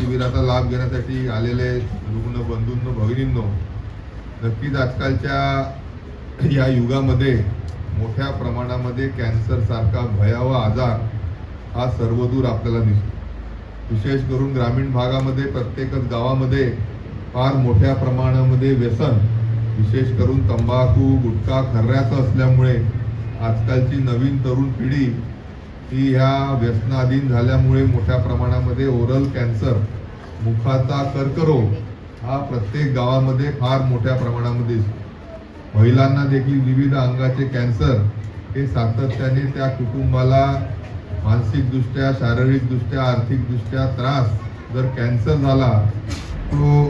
शिबिराचा लाभ घेण्यासाठी आलेले रुग्ण बंधूंनो भगिनींनो नक्कीच आजकालच्या या युगामध्ये मोठ्या प्रमाणामध्ये कॅन्सरसारखा भयावह आजार हा सर्वदूर आपल्याला दिसतो. विशेष करून ग्रामीण भागामध्ये प्रत्येकच गावामध्ये फार मोठ्या प्रमाणामध्ये व्यसन विशेष करून तंबाखू गुटखा खर्राचं असल्यामुळे आजकालची नवीन तरुण पिढी ही ह्या व्यसनाधीन झाल्यामुळे मोठ्या प्रमाणामध्ये ओरल कॅन्सर मुखाचा कर्करोग हा प्रत्येक गावामध्ये फार मोठ्या प्रमाणामध्ये दिसतो. महिलांना देखील विविध अंगाचे कॅन्सर हे सातत्याने त्या कुटुंबाला मानसिकदृष्ट्या शारीरिकदृष्ट्या आर्थिकदृष्ट्या त्रास जर कॅन्सर झाला तो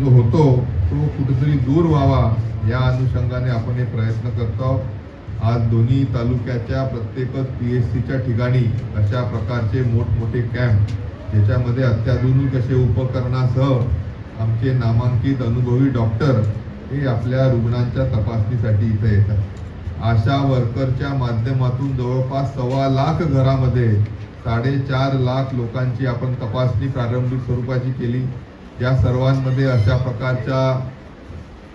जो होतो तो कुठेतरी दूर व्हावा या अनुषंगाने आपण हे प्रयत्न करतो आज दोन्ही तालुक्याच्या प्रत्येकच पी एस सीच्या ठिकाणी अशा प्रकारचे मोठमोठे कॅम्प ज्याच्यामध्ये अत्याधुनिक असे उपकरणासह आमचे नामांकित अनुभवी डॉक्टर हे आपल्या रुग्णांच्या तपासणीसाठी इथे येतात. आशा वर्करच्या माध्यमातून जवळपास सव्वा लाख घरामध्ये साडेचार लाख लोकांची आपण तपासणी प्रारंभिक स्वरूपाची केली. या सर्वांमध्ये अशा प्रकारच्या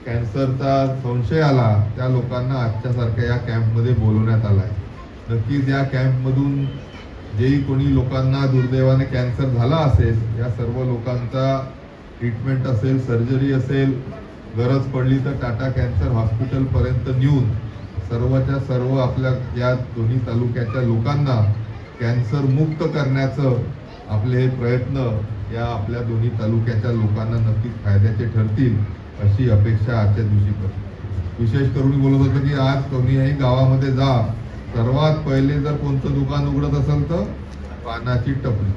कॅन्सरचा संशय आला त्या लोकांना आजच्यासारख्या या कॅम्पमध्ये बोलवण्यात आलाय. नक्कीच या कॅम्पमधून जेही कोणी लोकांना दुर्दैवाने कॅन्सर झाला असेल या सर्व लोकांचा ट्रीटमेंट असेल सर्जरी असेल गरज पडली तर टाटा कॅन्सर हॉस्पिटलपर्यंत नेऊन सर्वच्या सर्व आपल्या या दोन्ही तालुक्याच्या लोकांना कॅन्सर मुक्त करण्याचं आपले हे प्रयत्न या आपल्या दोन्ही तालुक्याच्या लोकांना नक्कीच फायद्याचे ठरतील. अशी अपेक्षा आजच्या दिवशी करतो विशेष करून बोलत होतं की आज कोणीही गावामध्ये जा. सर्वात पहिले जर कोणतं दुकान उघडत असेल तर पानाची टपरी.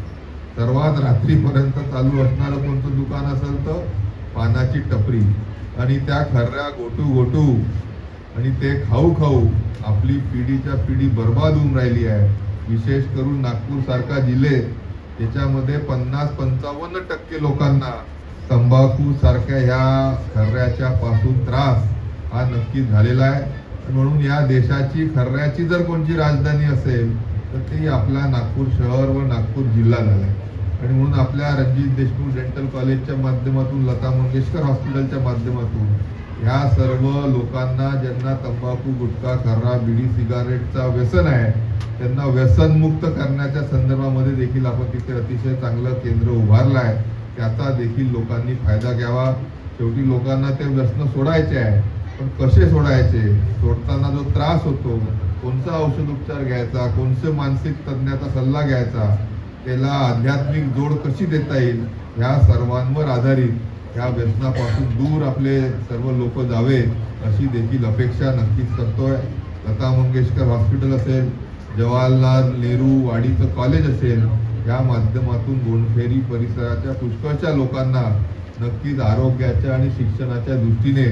सर्वात रात्रीपर्यंत चालू असणारं कोणतं दुकान असेल तर पानाची टपरी. आणि त्या खर्या गोटू गोटू. आणि ते खाऊ खाऊ आपली पिढीच्या पिढी बर्बाद होऊन राहिली आहे. विशेष करून नागपूरसारखा जिल्हे त्याच्यामध्ये पन्नास पंचावन्न टक्के लोकांना तंबाखू सारख्या ह्या खर्याच्या पासून त्रास हा नक्कीच झालेला आहे. म्हणून या देशाची खर्याची जर कोणची राजधानी असेल तर ती आपला नागपूर शहर व नागपूर जिल्हा झाला आहे. आणि म्हणून आपल्या रणजित देशमुख डेंटल कॉलेजच्या माध्यमातून लता मंगेशकर हॉस्पिटलच्या माध्यमातून ह्या सर्व लोकांना ज्यांना तंबाखू गुटखा खर्रा बिडी सिगारेटचा व्यसन आहे त्यांना व्यसनमुक्त करण्याच्या संदर्भामध्ये देखील आपण तिथे अतिशय चांगलं केंद्र उभारलं आहे. त्याचा देखील लोकांनी फायदा घ्यावा. शेवटी लोकांना ते व्यसन सोडायचे आहे. पण कसे सोडायचे? सोडताना जो त्रास होतो कोणता औषध उपचार घ्यायचा कोणते मानसिक तज्ज्ञाचा सल्ला घ्यायचा त्याला आध्यात्मिक जोड कशी देता येईल ह्या सर्वांवर आधारित ह्या व्यसनापासून दूर आपले सर्व लोक जावे अशी देखील अपेक्षा नक्कीच करतोय. लता मंगेशकर हॉस्पिटल असेल जवाहरलाल नेहरू वाडीचं कॉलेज असेल या माध्यमातून गोंडफेरी परिसराच्या पुष्कळच्या लोकांना नक्कीच आरोग्याच्या आणि शिक्षणाच्या दृष्टीने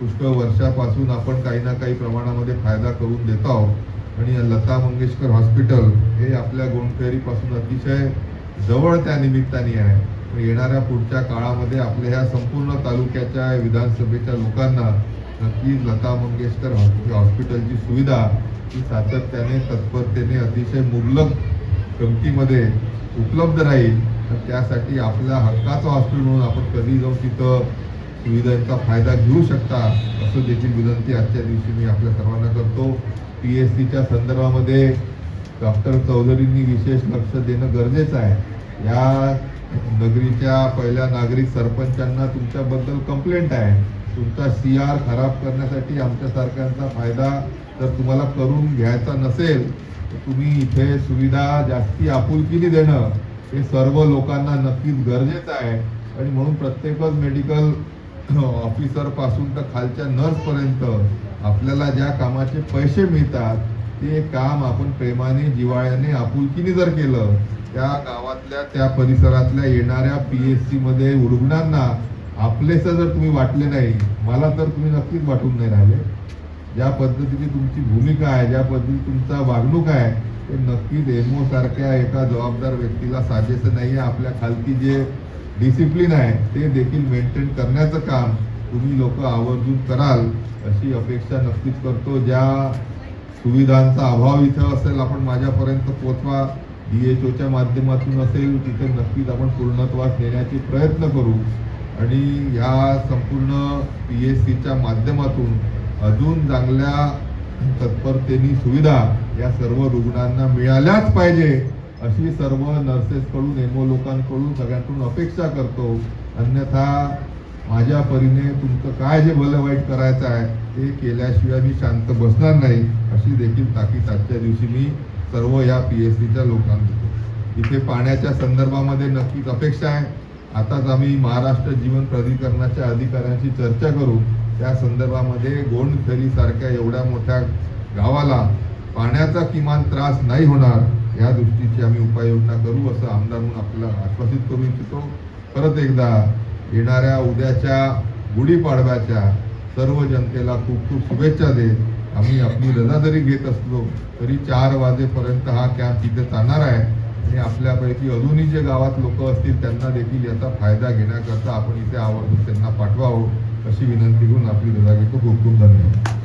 पुष्कळ वर्षापासून आपण काही ना काही प्रमाणामध्ये फायदा करून देत आहोत. आणि लता मंगेशकर हॉस्पिटल हे आपल्या गोंडफेरीपासून अतिशय जवळ त्या निमित्ताने आहे. येणाऱ्या पुढच्या काळामध्ये आपल्या ह्या संपूर्ण तालुक्याच्या विधानसभेच्या लोकांना नक्कीच लता मंगेशकर हॉस्पिटलची सुविधा ही सातत्याने तत्परतेने अतिशय मुबलक किमतीमध्ये उपलब्ध राहील तर त्यासाठी आपल्या हक्काचं हॉस्पिटल म्हणून आपण कधी जाऊन तिथं सुविधांचा फायदा घेऊ शकता असं देखील विनंती आजच्या दिवशी मी आपल्या सर्वांना करतो. पी एस सीच्या संदर्भामध्ये डॉक्टर चौधरींनी विशेष लक्ष देणं गरजेचं आहे. या नगरीच्या पहिल्या नागरिक सरपंचांना तुमच्याबद्दल कंप्लेंट आहे. तुमचा सी आर खराब करण्यासाठी आमच्यासारख्यांचा फायदा जर तुम्हाला करून घ्यायचा नसेल तर तुम्ही इथे सुविधा जास्ती आपुलकीने देणं हे सर्व लोकांना नक्कीच गरजेचं आहे. आणि म्हणून प्रत्येकच मेडिकल ऑफिसरपासून तर खालच्या नर्सपर्यंत आपल्याला ज्या कामाचे पैसे मिळतात ते काम आपण प्रेमाने जिवाळ्याने आपुलकीने जर केलं त्या गावातल्या त्या परिसरातल्या येणाऱ्या पी एस सीमध्ये रुग्णांना आपलेसं जर तुम्ही वाटले नाही मला तर तुम्ही नक्कीच वाटून नाही राहिले. ज्या पद्धतीची तुमची भूमिका आहे ज्या पद्धती तुमचा वागणूक आहे ते नक्कीच एमओ सारख्या एका जबाबदार व्यक्तीला साजेसं नाही आहे आपल्या खालती जे डिसिप्लिन आहे ते देखील मेंटेन करण्याचं काम तुम्ही लोक आवर्जून कराल अशी अपेक्षा नक्कीच करतो. ज्या सुविधांचा अभाव इथं असेल आपण माझ्यापर्यंत पोचवा डी एच ओच्या माध्यमातून असेल तिथे नक्कीच आपण पूर्णत्वास देण्याचे प्रयत्न करू. आणि ह्या संपूर्ण पी एस सीच्या माध्यमातून अजून चांगल्या तत्परतेने सुविधा या सर्व रुग्णांना मिळाल्याच पाहिजे अशी सर्व नर्सेसकडून एमओ लोकांकडून सगळ्यांकडून अपेक्षा करतो. अन्यथा माझ्या परीने तुमचं काय जे भलं वाईट करायचं आहे ते केल्याशिवाय मी शांत बसणार नाही अशी देखील ताकीद आजच्या दिवशी मी सर्व या पी एस सीच्या लोकांना देतो. इथे पाण्याच्या संदर्भामध्ये नक्कीच अपेक्षा आहे. आताच आम्ही महाराष्ट्र जीवन प्राधिकरणाच्या अधिकाऱ्यांशी चर्चा करू. त्या संदर्भामध्ये गोंड फेरीसारख्या एवढ्या मोठ्या गावाला पाण्याचा किमान त्रास नाही होणार या दृष्टीची आम्ही उपाययोजना करू असं आमदार म्हणून आपल्याला आश्वासित करू इच्छितो. परत एकदा येणाऱ्या उद्याच्या गुढीपाडव्याच्या सर्व जनतेला खूप खूप शुभेच्छा देत आम्ही आपली रजा जरी घेत असलो तरी चार वाजेपर्यंत हा कॅम्प तिथे चालणार आहे. आणि आपल्यापैकी अजूनही जे गावात लोक असतील त्यांना देखील याचा फायदा घेण्याकरता आपण इथे आवर्जून त्यांना पाठवावं अशी विनंती करून आपली रजा घेतो खूप खूप धन्यवाद.